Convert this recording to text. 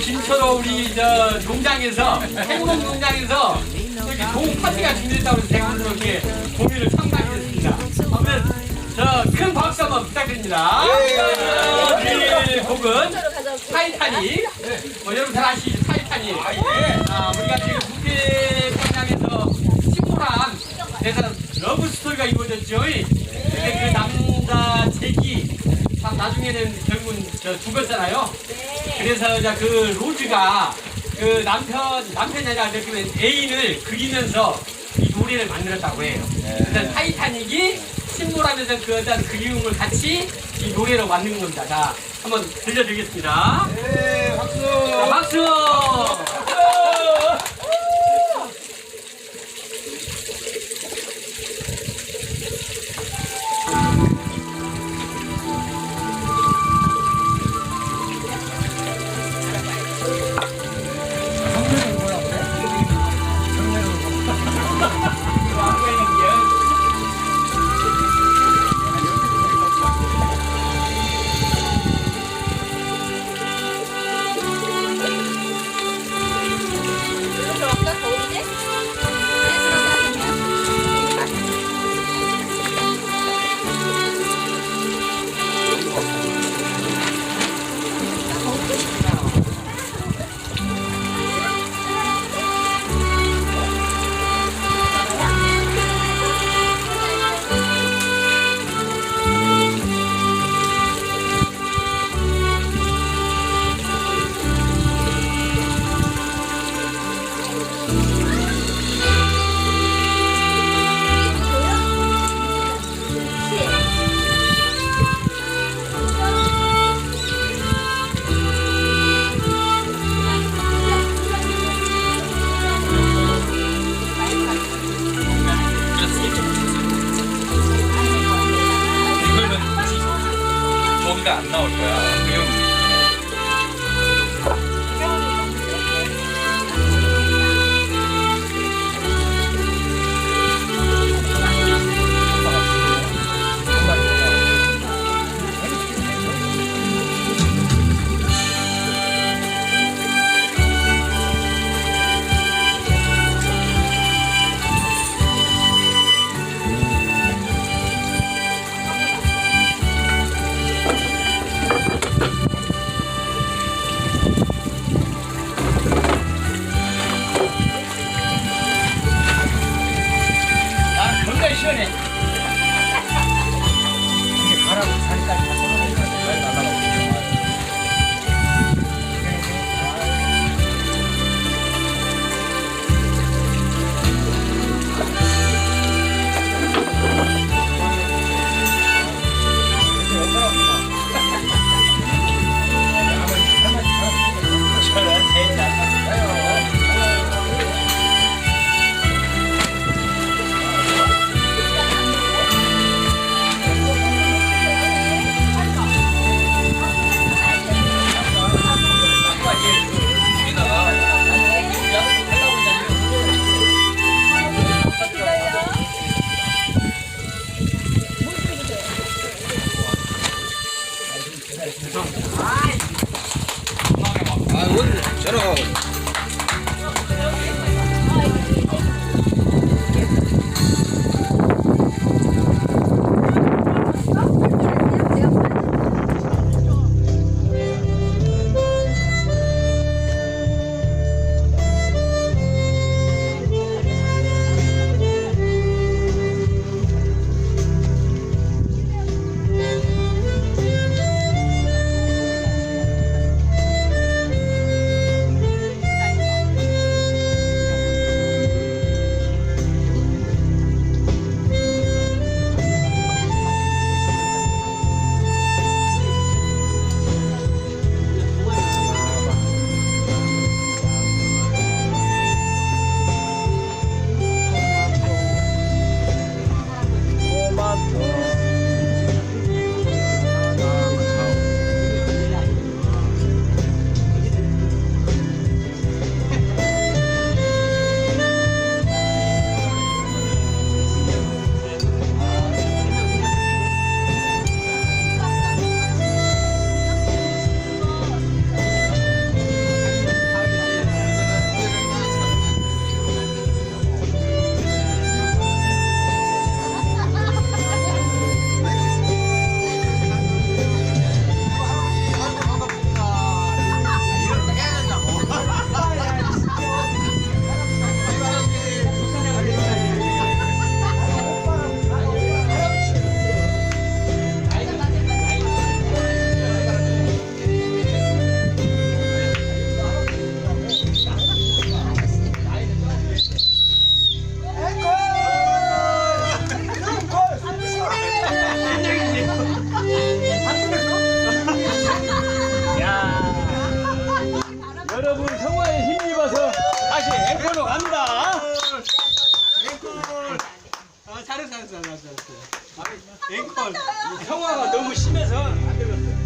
김철호 우리 저 농장에서 행동 농장에서 이렇게 좋은 파티가 준비됐다고 해서 제가 오늘 이렇게 공연을 참가했습니다. 아무튼 저큰 박수 한번 부탁드립니다. 네, 곡은 타이타닉. 뭐 여러분 잘 아시죠 타이타닉. 아, 우리가 지금 국회 광장에서 침몰한 대단 러브 스토리가 이루어졌죠. 근데 그 남자 잭이 참 나중에는 결국은 저 죽었잖아요. 그래서 이제 그 로즈가 그 남편 남편이 아니라 그 애인을 그리면서 이 노래를 만들었다고 해요. 그래서 타이타닉이 침몰하면서 그 어떤 그리움을 같이 이 노래로 만든 겁니다. 자, 한번 들려드리겠습니다. 네, 박수. 자, 박수! 저기가 아 오늘 저러 자자자자 앵콜. 평화가 너무 심해서 안 들었어요